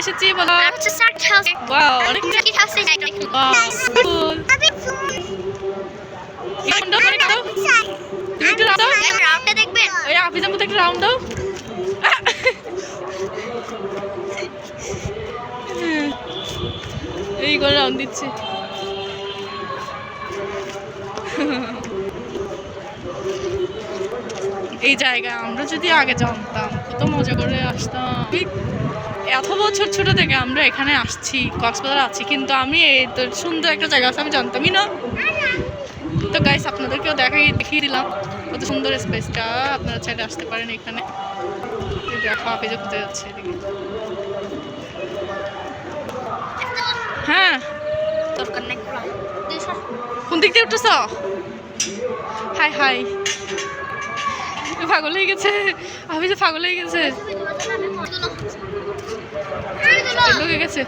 এসেছি বলো অনেক ওই আফিজের মতো একটু রাউন্ড দাও। এই করে রাউন্ড দিচ্ছে। এই জায়গায় আমরা যদি আগে জানতাম কত মজা করে আসতাম। এত বছর ছোট থেকে আমরা এখানে আসছি কক্সবাজার আছি কিন্তু আমি এই তো সুন্দর একটা জায়গা আছে আমি জানতামই না। তো গাইস আপনাদেরকেও দেখাই দেখিয়ে দিলাম কত সুন্দর স্পেসটা আপনারা চাইলে আসতে পারেন এখানে। দেখো আপেজে কোথায় যাচ্ছে হ্যাঁ। কোন দিক দিয়ে উঠতেছ? হাই হাই পাগল হয়ে গেছে। আমি যে পাগল হয়ে গেছে। ঢুকে গেছে।